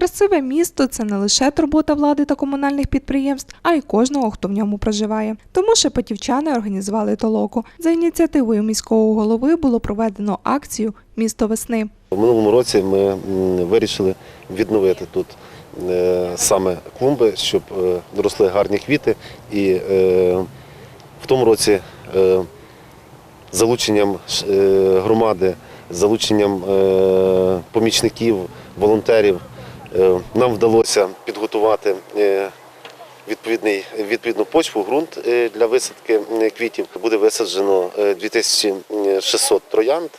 Красиве місто це не лише турбота влади та комунальних підприємств, а й кожного, хто в ньому проживає. Тому шепетівчани організували толоку. За ініціативою міського голови було проведено акцію Місто весни. У минулому році ми вирішили відновити тут е, саме клумби, щоб е, росли гарні квіти. І е, в тому році залученням громади, залученням помічників, волонтерів нам вдалося підготувати. е, відповідну почву, ґрунт е, для висадки е, квітів. Буде висаджено е, 2600 троянд.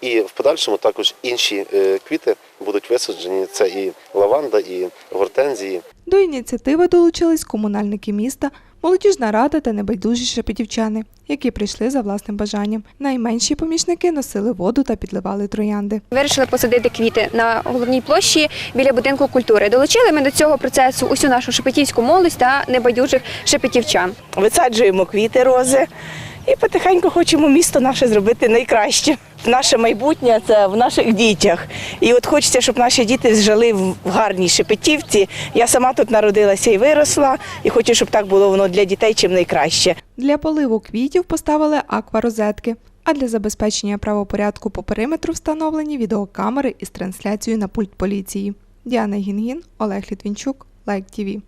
І в подальшому також інші е, квіти будуть висаджені. Це і лаванда, і гортензії. До ініціативи долучились комунальники міста, молодіжна рада та небайдужі шепетівчани, які прийшли за власним бажанням. Найменші помічники носили воду та підливали троянди. Вирішили посадити квіти на головній площі біля будинку культури. Долучили ми до цього процесу усю нашу шепетівську молодь та небайдужих шепетівчан. висаджуємо квіти, рози і потихеньку хочемо місто наше зробити найкраще. Наше майбутнє це в наших дітях. І от хочеться, щоб наші діти жили в гарній шепетівці. Я сама тут народилася і виросла, і хочу, щоб так було воно для дітей чим найкраще. Для поливу квітів поставили акварозетки, а для забезпечення правопорядку по периметру встановлені відеокамери із трансляцією на пульт поліції. Діана Гінгін, Олег Літвінчук, Лайк ТІВІ.